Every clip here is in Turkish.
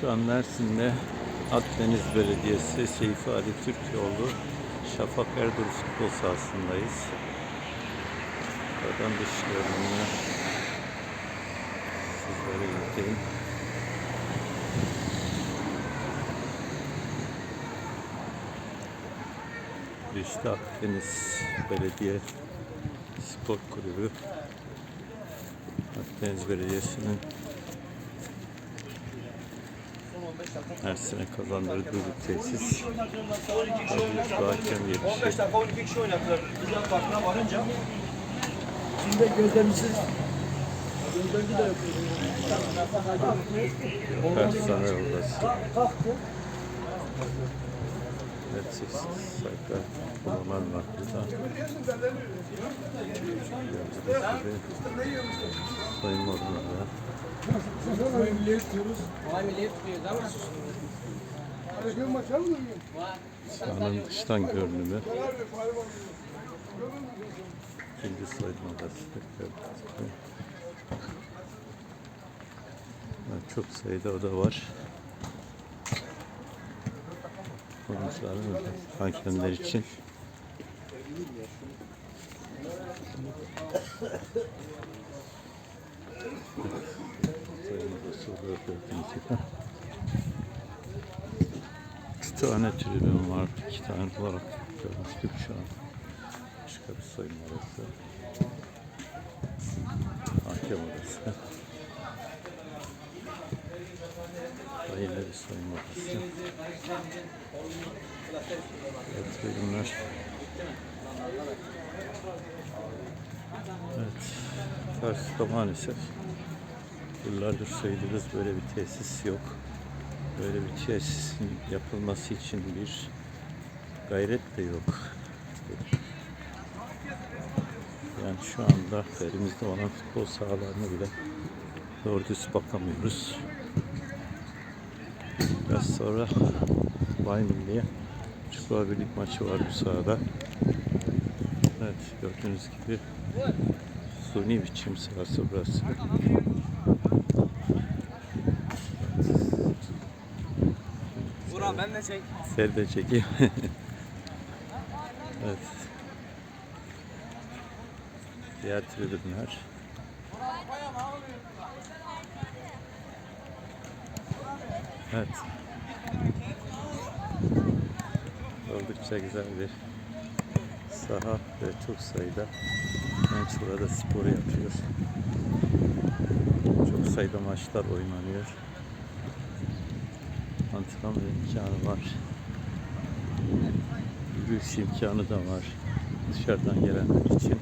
Şu an Mersin'de Akdeniz Belediyesi Seyfi Ali Türkoğlu Şafak Erdur futbol sahasındayız. Buradan dış görünümünü sizlere ileteyim. İşte Akdeniz Belediye Spor Kulübü Akdeniz Belediyesi'nin her sene kazandırdığı bir tesis. Tabii şu hakem yetişecek. 15 dakika 12 kişi oynadılar. Güzel farkına varınca. Şimdi gözlemsiz gözlemci de yapıyoruz. Personel odası. Kalktı. Evet, sayfa odalar var. Yazıda gibi soyunma odaları. Milli istiyoruz. Sahanın dıştan görünümü. İkinci soyunma odası. Gördüğünüz gibi. Evet, Çok sayıda oda var. Ve hakemler için. Üç tane tribün var. iki tane olarak görmüştük şu an. Başka bir soyunma odası. Hakem. Daha yine bir soyunma odası. Evet, tribünler. Evet. Karşıda maalesef yıllardır söylüyoruz böyle bir tesis yok. Böyle bir tesisin yapılması için bir gayret de yok. Yani şu anda elimizde olan futbol sahalarına bile doğru düz bakamıyoruz. Biraz sonra Bay Milli'ye Çukurova Birlik maçı var bu sahada. Evet gördüğünüz gibi suni biçim sahası burası. Burak ben de çek. Seni de çekeyim. evet. Diğer tribünler. Evet. Oldukça güzel bir saha ve çok sayıda genç burada spor yapıyor. Çok sayıda maçlar oynanıyor. Antrenman imkanı var. Yürüyüş imkanı da var. Dışarıdan gelenler için.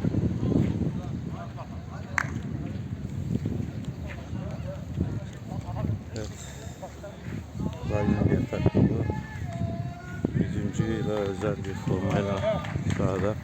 Evet. Raymond takımı 100. yıla özel bir formayla sahada